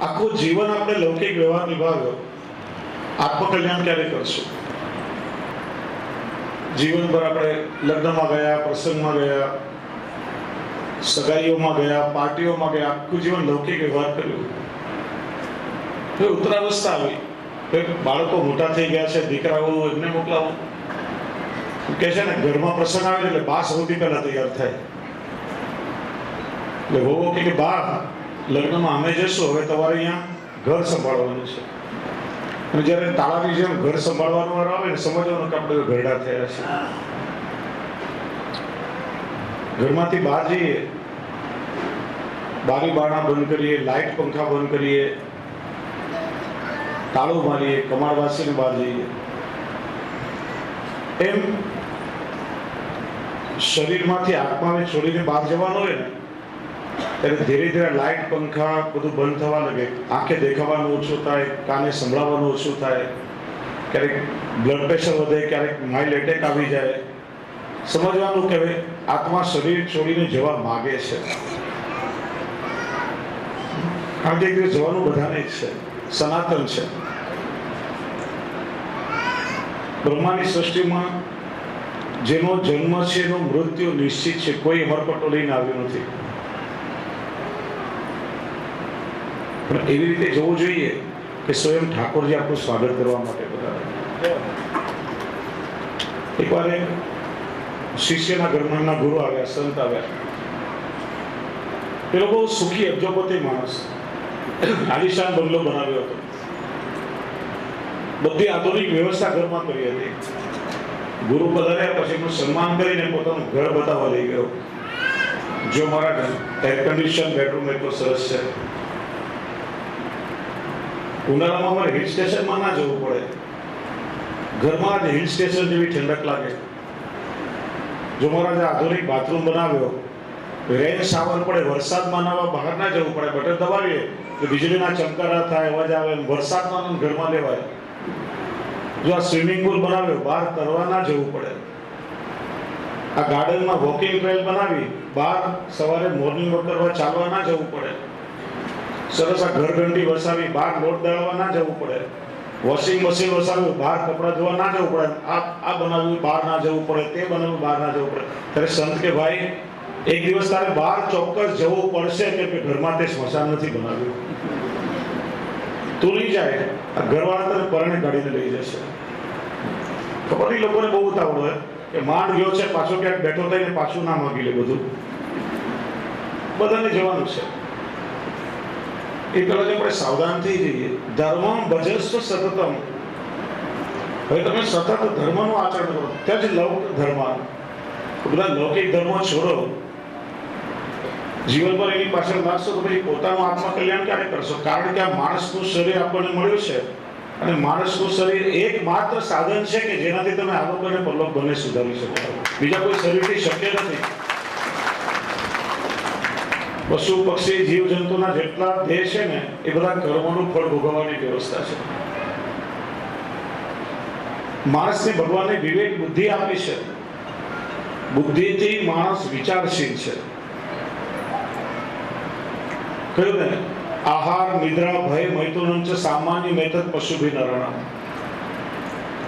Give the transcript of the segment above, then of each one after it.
આખું જીવન આપણે લૌકિક વ્યવહાર નિભાવ્યો. આત્મકલ્યાણ ક્યારે કરશું? જીવનભર આપણે લગ્નમાં ગયા, પ્રસંગમાં ગયા, સગાઈઓમાં ગયા, પાર્ટીઓમાં ગયા, આખું જીવન લૌકિક વ્યવહાર કર્યો. ઉત્તરાવસ્થા આવી. બાળકો મોટા થઈ ગયા છે, દીકરાઓ એમને મોકલાવો. કે છે ને, ઘરમાં પ્રસંગ આવે એટલે બા સૌથી પહેલા તૈયાર થાય. એટલે વહુઓ કે, બા, લગ્નમાં અમે જશું હવે તમારે અહીંયા ઘર સંભાળવાનું છે. અને જ્યારે તાળાની જેમ ઘર સંભાળવાનું વારો આવે ને, સમજવાનું કે આપણે ઘરડા થયા છે. ઘરમાંથી બહાર જઈએ, બારી બારણા બંધ કરીએ, લાઈટ પંખા બંધ કરીએ, તાળું મારીએ કમાડ વાસીને બહાર જઈએ. એમ શરીરમાંથી આત્માને છોડીને બહાર જવાનું હોય ને, ત્યારે ધીરે ધીરે લાઇટ, પંખા બધું બંધ થવા લાગે. આંખે દેખાવાનું ઓછું થાય, કાને સંભળાવવાનું ઓછું થાય. ક્યારેક બ્લડ પ્રેશર વધે, ક્યારેક માઇલ્ડ એટેક આવી જાય. સમજવાનું કે હવે આત્મા શરીર છોડીને જવા માગે છે. કારણ કે જવાનું બધાને જ છે. સનાતન છે. બ્રહ્માની સૃષ્ટિમાં જેનો જન્મ છે, એનો મૃત્યુ નિશ્ચિત છે, કોઈ હરપટો લઈને આવ્યું નથી. પણ એવી રીતે જોવું જોઈએ કે સ્વયં ઠાકોરજી આપણું સ્વાગત કરવા માટે બધા. એકવાર એક શિષ્યના ઘરમાં ગુરુ આવ્યા, સંત આવ્યા. એ લોકો સુખી અબજોપતિ માણસ. આલિશાન બંગલો બનાવ્યો હતો. બધી આધુનિક વ્યવસ્થા ઘરમાં કરી હતી. ગુરુ પધાર્યા પછી એમનું સન્માન કરીને પોતાનું ઘર બતાવવા લઈ ગયો. જો મારા એર કન્ડિશન બેડરૂમ એટલો સરસ છે. ઉનાળામાં મારે હિલ સ્ટેશનમાં ના જવું પડે. ઘરમાં જ હિલ સ્ટેશન જેવી ઠંડક લાગે. જો મારા જે આધુનિક બાથરૂમ બનાવ્યો રેન શાવર પડે વરસાદમાં નાવા બહાર ના જવું પડે બટન દબાવીએ, તો વીજળીના ચમકારા થાય, અવાજ આવે વરસાદમાં ઘરમાં લેવાય. જો આ સ્વિમિંગ પુલ બનાવ્યો, બહાર તરવા ના જવું પડે. આ ગાર્ડનમાં વોકિંગ ટ્રેલ બનાવી, બહાર સવારે મોર્નિંગ વોક કરવા ચાલવા ના જવું પડે. સરસ આ ઘરઘંટી વસાવી, બહાર લોટ દળવા ના જવું પડે. વોશિંગ મશીન વસાવ્યું, બહાર કપડાં ધોવા ના જવું પડે. આ આ બનાવ્યું બહાર ના જવું પડે, તે બનાવ્યું બહાર ના જવું પડે. ત્યારે સંત કે ભાઈ, એક દિવસ તારે બહાર ચોક્કસ જવું પડશે કે ઘરમાં તે સ્મશાન નથી બનાવ્યું? તું નહીં જાય, આ ઘરવાળા તને પરણે કાઢીને લઈ જશે. ખબર નહીં લોકોને બહુ ઉતાવળ હોય. કે માંડ ગયો છે, પાછો ક્યાંક બેઠો થઈને પાછું ના માગી લે બધું. બધાને જવાનું છે. એ પહેલા આપણે સાવધાન થઈ જઈએ. ધર્મ ભજસ્વ સતતમ. હવે તમે સતત ધર્મનું આચરણ કરો. ત્યાં જ લૌક ધર્મ બધા લૌકિક ધર્મ છોડો. જીવનભર એની પાછળ લાગશો તો પછી પોતાનું આત્મકલ્યાણ ક્યારે કરશો? કારણ કે આ માણસનું શરીર આપણને મળ્યું છે. અને માણસનું શરીર એકમાત્ર સાધન છે કે જેનાથી તમે આલોક અને પરલોક બંને સુધારી શકો બીજા કોઈ શરીરથી શક્ય નથી. પશુ, પક્ષી જીવ જંતુના જેટલા દેહ છે ને, એ બધા કર્મોનું ફળ ભોગવવાની વ્યવસ્થા છે. માણસને ભગવાને વિવેક બુદ્ધિ આપી છે. બુદ્ધિથી માણસ વિચારશીલ છે. કહ્યું ને? આહાર, નિદ્રા, ભય મૈથુનમ છે સામાન્ય મેથડ પશુભી નરણમ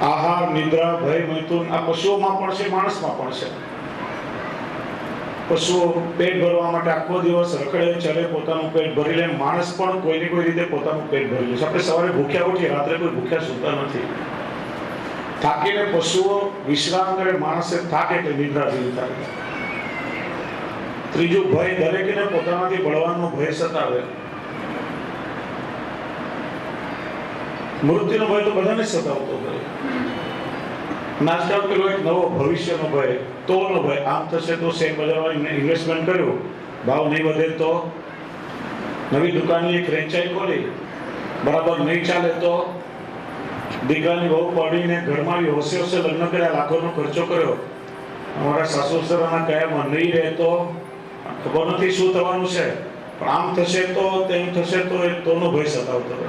આહાર, નિદ્રા, ભય, મૈથુન, આ પશુઓમાં પણ છે, માણસમાં પણ છે. પશુઓ પેટ ભરવા માટે આખો દિવસ રખડે ચલે પોતાનું પેટ ભરી લે. માણસ પણ કોઈને કોઈ રીતે પોતાનું પેટ ભરી લે છે. આપણે સવારે ભૂખ્યા ઉઠીએ, રાત્રે કોઈ ભૂખ્યા સૂતા નથી. થાકીને પશુઓ વિશ્રામ કરે, માણસે થાકે એટલે નિદ્રા જેવી થાય. ત્રીજું ભય દરેકને પોતાનાથી બળવાનો ભય સતાવે. મૃત્યુનો ભય તો બધાને સતાવતો હોય. નાસ્તા પેલો એક નવો ભવિષ્યનો ભય, તોનો ભય. આમ થશે તો શેર બજારમાં ઇન્વેસ્ટમેન્ટ કર્યું. ભાવ નહીં વધે તો નવી દુકાનની એક ફ્રેન્ચાઇઝ ખોલી. બરાબર નહીં ચાલે તો દીકરાની બહુ પડીને ઘરમાં હોશે હોશે લગ્ન કર્યા, લાખોનો ખર્ચો કર્યો. અમારા સાસુ સસરાના કયામાં નહીં રહે તો ખબર નથી શું થવાનું છે? પણ આમ થશે તો, તેમ થશે તો એ તોનો ભય સતાવતો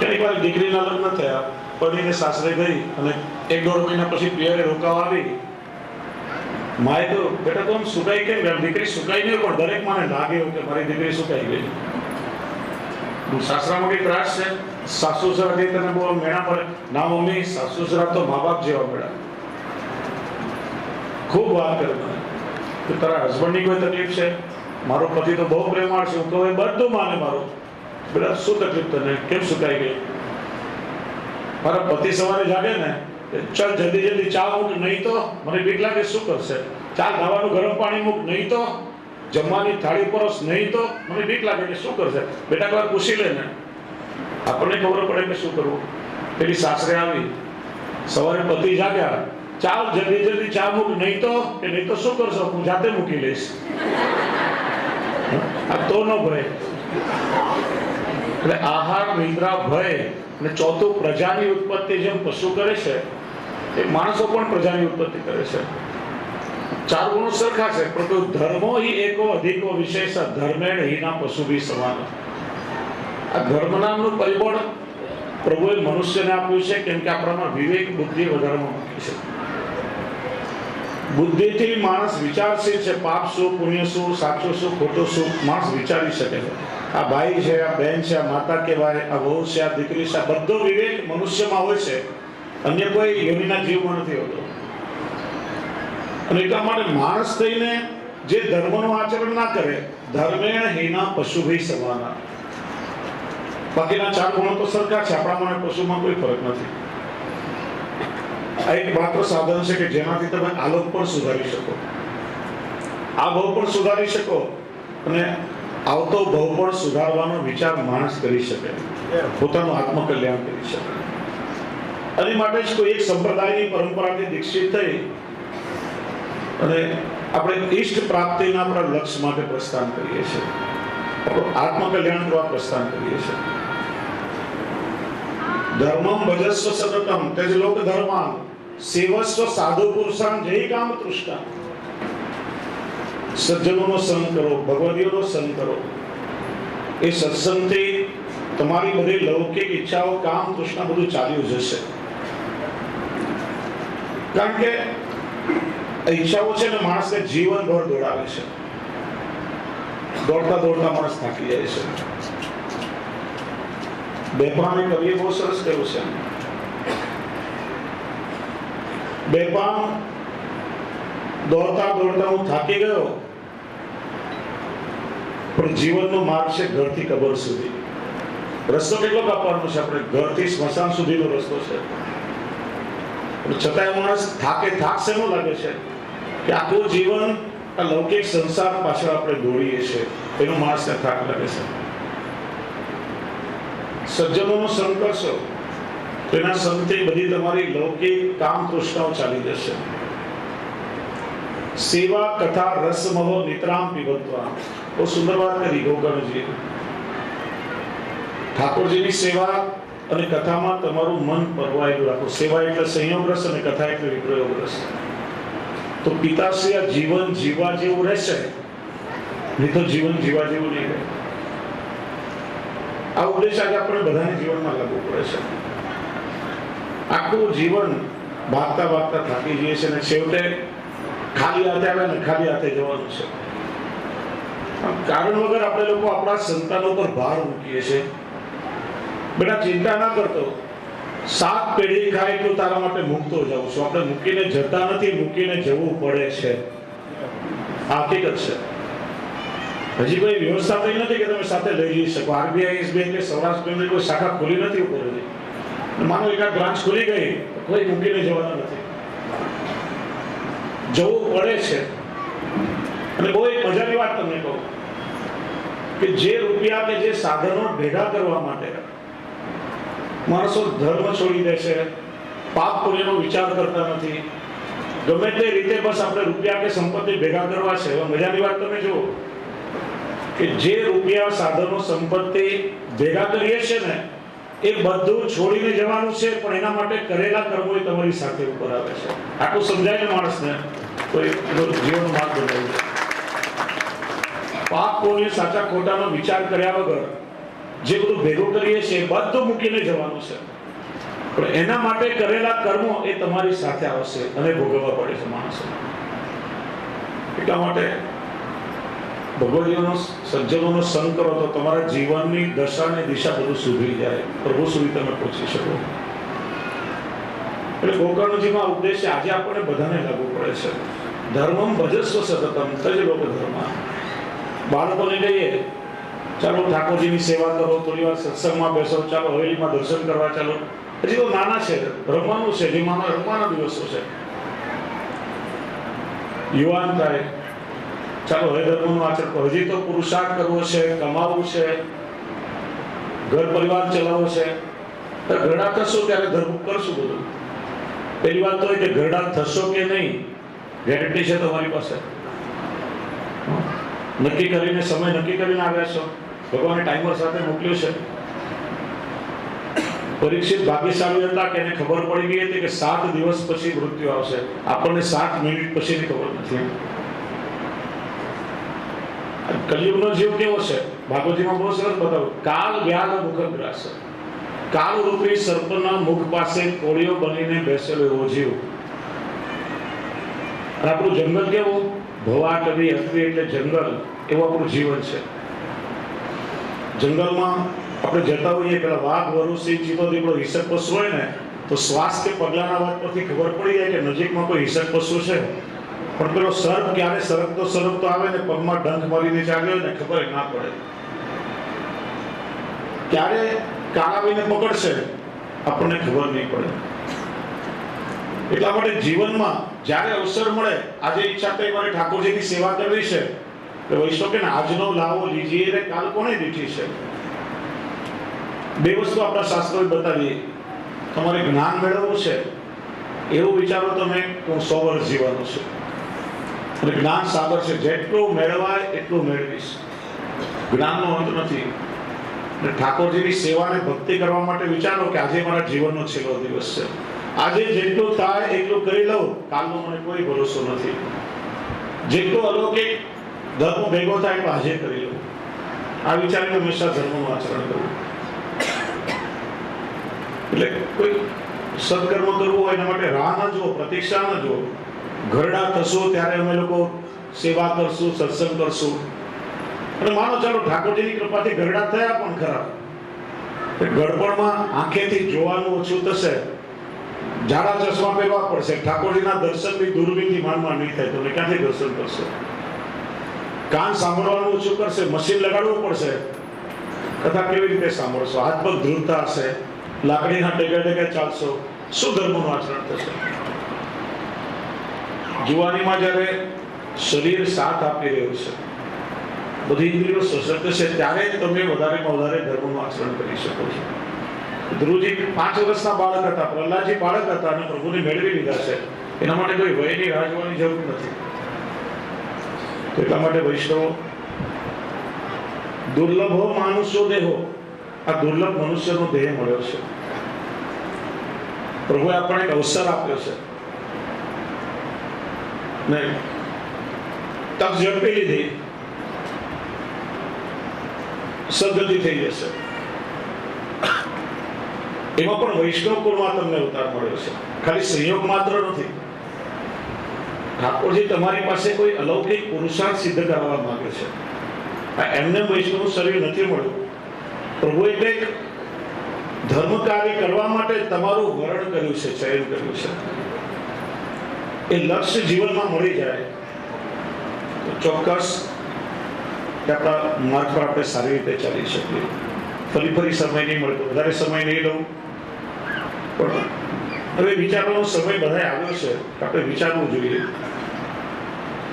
કેટલીક વાર દીકરીના લગ્ન થયા પડીને સાસરે ગઈ અને એક દોઢ મહિના પછી પિયરે રોકાવા આવી. માએ તો, બેટા, તો સુકાઈ કેમ ગયા? દીકરી સુકાઈ નહીં પણ દરેક માને લાગે કે મારી દીકરી સુકાઈ ગઈ. સાસરામાં કઈ ત્રાસ છે? સાસુ સરાથી તને બહુ મેળા પડે? ના, મમ્મી, સાસુ સરા તો મા બાપ જેવા મેળા. ખૂબ વાત કરે કે તારા હસબન્ડની કોઈ તકલીફ છે? મારો પતિ તો બહુ પ્રેમાળ છે, હું તો એ બધું માને મારો. બેટા, શું તકલીફ તને? કેમ સુકાઈ ગઈ? મારા પતિ સવારે જાગે ને ચાલ જલ્દી જલ્દી ચા મૂક, નહીં તો મને બીક લાગે, શું કરશે? ચા ખાવાનું ગરમ પાણી મૂક, નહીં તો જમવાની થાળી પરોસ, નહીં તો મને બીક લાગે કે શું કરશે? બેટા, એકવાર પૂછી લે ને. આપણને ખબર પડે કે શું કરવું. પેલી સાસરે આવી. સવારે પતિ જાગ્યા. ચાલ, જલ્દી જલ્દી ચા મૂક. નહીં તો, કે નહીં તો શું કરશો? હું જાતે મૂકી લઈશ. આ તો નો ભય એટલે આહાર, નિદ્રા, ભય અને ચોથું, પ્રજાની ઉત્પત્તિ જેમ પશુ કરે છે, એ માણસો પણ પ્રજાની ઉત્પત્તિ કરે છે. ચાર ગુણો સરખા છે, પરંતુ ધર્મો હિ એકો, અધિકો, વિશેષ ધર્મેણ હિના પશુ બી સમાન. આ ધર્મ નામનું પરિબળ પ્રભુએ મનુષ્યને આપ્યું છે, કેમ કે આપણામાં વિવેક, બુદ્ધિ વધારવામાં મૂકી છે. બુદ્ધિથી માણસ વિચારશીલ છે, પાપ શું, પુણ્ય શું, સાચું શું, ખોટું શું, માણસ વિચારી શકે છે. આ ભાઈ છે, આ બહેન છે, આ માતા કહેવાય, આ વહુ છે, આ દીકરી છે, આ બધો વિવેક મનુષ્યમાં હોય છે. અન્ય કોઈ યોનિના જીવમાં નથી હોતો. અને એટલા માટે માણસ થઈને જે ધર્મનું આચરણ ના કરે ધર્મેણ હિના પશુભી સમાના બાકીના ચાર ગુણો તો સરખા છે, આપણા મને પશુમાં કોઈ ફરક નથી. આ એક માત્ર સાધન છે કે જેનાથી તમે આલોક પણ સુધારી શકો. આ ભવ પણ સુધારી શકો અને આવતો ભવ પણ સુધારવાનો વિચાર માણસ કરી શકે. પોતાનું આત્મકલ્યાણ કરી શકે. એની માટે જ કોઈ એક સંપ્રદાયની પરંપરાથી દીક્ષિત થઈ અને આપણે ઈષ્ટ પ્રાપ્તિના આપણા લક્ષ્ય માટે પ્રસ્થાન કરીએ છીએ. આપણું આત્મકલ્યાણ કરવા પ્રસ્થાન કરીએ છીએ. ધર્મમ ભજસ્વ સતતમ તેજ લોક ધર્માન. સેવસ્વ સાધુ પુરુષાન જય કામ તૃષ્ણા સજ્જનોનો સંગ કરો, ભગવદીઓનો સંગ કરો. એ સત્સંગથી તમારી બધી લૌકિક ઈચ્છાઓ, કામ તૃષ્ણા બધું ચાલ્યું જશે. કારણ કે ઈચ્છાઓ છે ને માણસને જીવનભર દોડાવે છે. દોડતા દોડતા માણસ થાકી જાય છે. બેપાને કવિએ બહુ સરસ કહ્યું છે. બેપાન દોડતા દોડતા હું થાકી ગયો. પણ જીવનનો માર્ગ છે ઘરથી કબર સુધી. રસ્તો કેટલો કાપવાનો છે આપણે? ઘરથી સ્મશાન સુધીનો રસ્તો છે. પણ છતાંય માણસ થાકે થાક શેનો લાગે છે? કે આખું જીવન આ લૌકિક સંસાર પાછળ આપણે દોડીએ છીએ. એનો માણસને થાક લાગે છે. સજ્જનોનો સંગ તેના સંગથી બધી તમારી લૌકિક કામ તૃષ્ણાઓ ચાલી જશે. સેવા, કથા રસમહો નિતરામ પીવત્વા બહુ સુંદર વાત કરી ગોકર્ણજી. ઠાકોરજીની સેવા અને કથામાં તમારું મન પરવાયેલું રાખો. સેવા એટલે સંયોગ રસ અને કથા એટલે વિપ્રયોગ રસ તો પિતાશ્રી આ જીવન જીવા જેવું રહેશે? નહીં તો જીવન જીવા જેવું નહીં રહે. આ ઉપદેશ આજે આપણે બધાને જીવનમાં લાગુ પડે છે. આખું જીવન ભાગતા ભાગતા થાકી જઈએ છે અને છેવટે ખાલી હાથે આવે ને ખાલી હાથે જવાનું છે. કારણ વગર આપણે લોકો આપણા સંતાનો પર ભાર મૂકીએ છીએ. બેટા, ચિંતા ના કરતો. સાત પેઢી ખાય તો તારા માટે મૂકતો જાઉં છું. આપણે મૂકીને જતા નથી, મૂકીને જવું પડે છે. હકીકત છે. હજી કોઈ વ્યવસ્થા થઈ નથી કે તમે સાથે લઈ જઈ શકો. આરબીઆઈ એસબીઆઈ કે સૌરાષ્ટ્ર બેંકની કોઈ શાખા ખોલી નથી ઉપર માનો એકાદ બ્રાન્ચ ખુલી ગઈ કોઈ મૂકીને જવાના નથી. જવું પડે છે. અને બહુ એક મજાની વાત તમને કહું કે જે રૂપિયા કે જે સાધનો ભેગા કરવા માટે માણસો ધર્મ છોડી દે છે, પાપ પુણ્યનો વિચાર કરતા નથી. ગમે તે રીતે બસ આપણે રૂપિયા કે સંપત્તિ ભેગા કરવા છે. હવે મજાની વાત તમે જુઓ કે જે રૂપિયા સાધનો સંપત્તિ ભેગા કરીએ છે ને એ બધું છોડીને જવાનું છે, પણ એના માટે કરેલા કર્મો એ તમારી સાથે ઉપર આવે છે. આટલું સમજાય ને માણસને, તો એ જીવનનો માર્ગ બનાવી પાપોને સાચા ખોટાનો વિચાર કર્યા વગર જે બધું ભેગું કરીએ છીએ બધું મૂકીને જવાનું છે. પણ એના માટે કરેલા કર્મો એ તમારી સાથે આવશે અને ભોગવવા પડે છે માણસો એટલા માટે ભગવદીઓનો સજ્જનોનો સંગ કરો તો તમારા જીવનની દશા અને દિશા બધું સુધરી જાય. પ્રભુ સુધી તમે પહોંચી શકો. એટલે ગોકર્ણજીમાં ઉપદેશ આજે આપણને બધાને લાગુ પડે છે. ધર્મમ ભજસ્વ સતતમ, તજ લોક ધર્મ. બાળકોને કહીએ, ચાલો ઠાકોરજીની સેવા કરો, થોડી વાર સત્સંગમાં બેસો, ચાલો હવેલીમાં દર્શન કરવા ચાલો. હજી તો નાના છે, રમવાનું છે જેમાં રમવાના દિવસો છે. યુવાન થાય ચાલો, હવે ધર્મનું આચરણ કરો. હજી તો પુરુષાર્થ કરવો છે, કમાવવું છે, ઘર પરિવાર ચલાવવો છે. ઘરડા થશો ત્યારે ધર્મ કરશું બધું. પહેલી વાત તો એ કે ઘરડા થશો કે નહીં ગેરંટી છે તમારી પાસે. નક્કી કરીને, સમય નક્કી કરીને આવ્યા છો. ભગવાને ટાઈમર સાથે મોકલ્યો છે. પરીક્ષિત ભાગ્યશાળી હતા કે એને ખબર પડી ગઈ હતી કે સાત દિવસ પછી મૃત્યુ આવશે. આપણને સાત મિનિટ પછીની ખબર નથી. કલયુગનો જીવ કેવો છે? ભાગવતીમાં બહુ સરસ બતાવ્યું. કાલ વ્યાલ મુખગ્રાસ કાળ રૂપી સર્પના મુખ પાસે કોળીઓ બનીને બેસેલો એવો જીવ. અને આપણું જંગલ કેવું? ભવાટ અવી એટલે જંગલ એવું આપણું જીવન છે. જંગલમાં આપણે જતા હોઈએ, પેલા વાઘ વરુસિંહ ચીતો દીપડો હિસક પશુ હોય ને, તો શ્વાસ કે પગલાના વાત પરથી ખબર પડી જાય કે નજીકમાં કોઈ હિસક પશુ છે? પણ પેલો સર્પ ક્યારે સરકતો સરકતો આવે ને પગમાં ડંખ મારીને ચાલ્યો ને ખબર ના પડે. ક્યારે કાળાવીને પકડશે, આપણને ખબર નહીં પડે. એટલા માટે જીવનમાં જ્યારે અવસર મળે, આજે ઈચ્છા થઈ મારે ઠાકોરજીની સેવા કરવી છે, તો વૈષ્ણવ કે આજનો લાવો લીજીએ ને કાલ કોને દીઠી છે? બે વસ્તુ આપણા શાસ્ત્રોએ બતાવીએ. તમારે જ્ઞાન મેળવવું છે. એવું વિચારો તમે સો વર્ષ જીવાનું છું. અને જ્ઞાન સાગર છે, જેટલું મેળવાય એટલું મેળવીશ. જ્ઞાનનો અંત નથી. અને ઠાકોરજીની સેવાને ભક્તિ કરવા માટે વિચારો કે આજે મારા જીવનનો છેલ્લો દિવસ છે. આજે જેટલું થાય એટલું કરી લઉં, કાલનો મને કોઈ ભરોસો નથી. જેટલું અલૌકિક ધર્મ ભેગો થાય એટલો આજે કરી લઉં. આ વિચારને હંમેશા ધર્મનું આચરણ કરવું એટલે કોઈ સત્કર્મ કરવું હોય એના માટે રાહ ન જુઓ, પ્રતીક્ષા ન જુઓ. ઘરડા થશો ત્યારે અમે લોકો સેવા કરશું, સત્સંગ કરશું. અને માનો ચાલો, ઠાકોરજીની કૃપાથી ઘરડા થયા પણ ખરા. ગડબડમાં આંખેથી જોવાનું ઓછું થશે. જાડા ચશ્મા પહેરવા પડશે. ઠાકોરજીના દર્શનની દૂરબીનથી માનમાં નહીં થાય, તો ક્યાંથી દર્શન કરશો? કાન સાંભળવાનું ઓછું કરશે, મશીન લગાડવું પડશે. કથા કેવી રીતે સાંભળશો? હાથ પગ ધ્રુવતા હશે. લાકડીના ટેકે ટેકે ચાલશો. શું ધર્મનું આચરણ થશે? જુવાનીમાં જ્યારે શરીર સાથ આપી રહ્યું છે, બધી ઇન્દ્રિયો સશક્ત છે, ત્યારે તમે વધારેમાં વધારે ધર્મનું આચરણ કરી શકો છો. ધ્રુવજી પાંચ વર્ષના બાળક હતા, પ્રહલાદજી બાળક હતા અને પ્રભુને મેળવી લીધા છે. એના માટે કોઈ વયની રાહ જોવાની જરૂર નથી. એટલા માટે વૈષ્ણવ, દુર્લભો માનુષ્યો દેહો, આ દુર્લભ મનુષ્યનો દેહ મળ્યો છે. પ્રભુએ આપણને એક અવસર આપ્યો છે. ને તક ઝડપી લીધી. સદગતિ થઈ જશે. એમાં પણ વૈષ્ણવ કુળમાં તમને ઉતાર મળ્યો છે. ખાલી સંયોગ માત્ર નથી. ઠાકોરજી, તમારી પાસે કોઈ અલૌકિક પુરુષાર્થ સિદ્ધ કરવા માંગે છે? એમને વૈષ્ણવ શરીર નથી મળ્યું. પ્રભુ એટલે ધર્મ કાર્ય કરવા માટે તમારું વરણ કર્યું છે ચયન કર્યું છે. એ લક્ષ્ય જીવનમાં મળી જાય, તો ચોક્કસ આપણા માર્ગ પર આપણે સારી રીતે ચાલી શકીએ. ફરી ફરી સમય નહીં મળતો, વધારે સમય નહીં લઉં પણ હવે વિચારવાનો સમય બધાએ આવ્યો છે આપણે વિચારવું જોઈએ.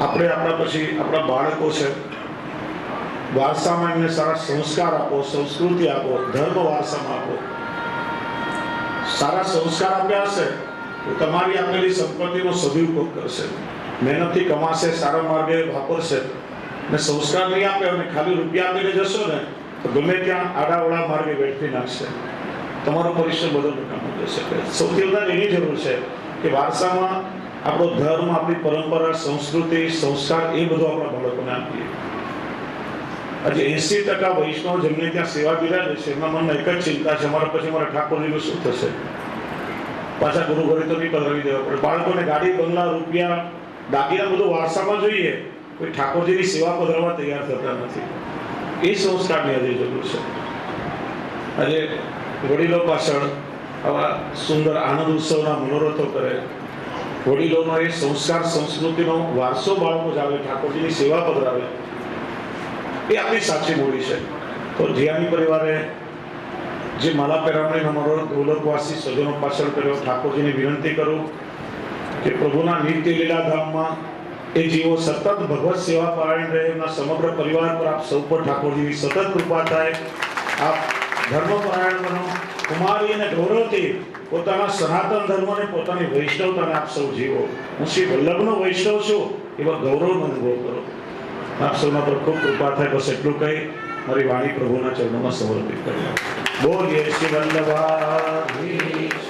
આપણે આપણા પછી આપણા બાળકો છે, વારસામાં એમને સારા સંસ્કાર આપો, સંસ્કૃતિ આપો, ધર્મ વારસામાં આપો. સારા સંસ્કાર આપ્યા હશે તો તમારી આપેલી સંપત્તિનો સદુપયોગ કરશે. મહેનતથી કમાશે, સારા માર્ગે વાપરશે. ને સંસ્કાર નહીં આપે અને ખાલી રૂપિયા આપીને જશો ને, તો ગમે ત્યાં આડાવડા માર્ગે વેઠવી નાખશે. તમારો પરિશ્રમ બધો નકામો જશે સૌથી વધારે એની જરૂર છે કે વારસામાં આપણો ધર્મ, આપણી પરંપરા, સંસ્કૃતિ, સંસ્કાર એ બધું આપણા બાળકોને આપીએ. આજે એસી ટકા વૈષ્ણવ જેમને ત્યાં સેવા બિરાજે છે એમના મનમાં એક જ ચિંતા છે મારા પછી મારા ઠાકોરજીનું શું થશે? પાછા ગુરુ ઘરે તો નહીં પધરાવી દેવા પડે. બાળકોને ગાડી, બંગલા, રૂપિયા, દાગીના બધું વારસામાં જોઈએ. કોઈ ઠાકોરજીની સેવા પધરાવવા તૈયાર થતા નથી. એ સંસ્કારની આજે જરૂર છે. આજે વડીલો પાછળ આવા સુંદર આનંદ ઉત્સવના મનોરથો કરે. વડીલોનો એ સંસ્કાર, સંસ્કૃતિનો વારસો બાળકો જ આવે ઠાકોરજીની સેવા પધરાવે. એ આપણી સાચી મૂડી છે. તો જીયાની પરિવારે જે માલા પેરામણીનો અમારો ગોલકવાસી સજ્જનો પાછળ કર્યો ઠાકોરજીને વિનંતી કરું કે પ્રભુના નિત્ય લીલા ધામમાં એ જીવો સતત ભગવત સેવા પારાયણ રહે, એમના સમગ્ર પરિવાર પર આપ સૌ પર ઠાકોરજીની સતત કૃપા થાય. આપ ધર્મપરાયણ બનો, કુમારી અને ગૌરવથી પોતાના સનાતન ધર્મને પોતાની વૈષ્ણવતાને આપ સૌ જીવો. હું શ્રી વલ્લભનો વૈષ્ણવ છું, એવા ગૌરવનો અનુભવ કરો. આપ સૌના પર ખૂબ કૃપા થાય, બસ એટલું કહી. મારી વાણી પ્રભુના ચરણોમાં સમર્પિત કરી બોલીએ શ્રી વલ્લભાધીશ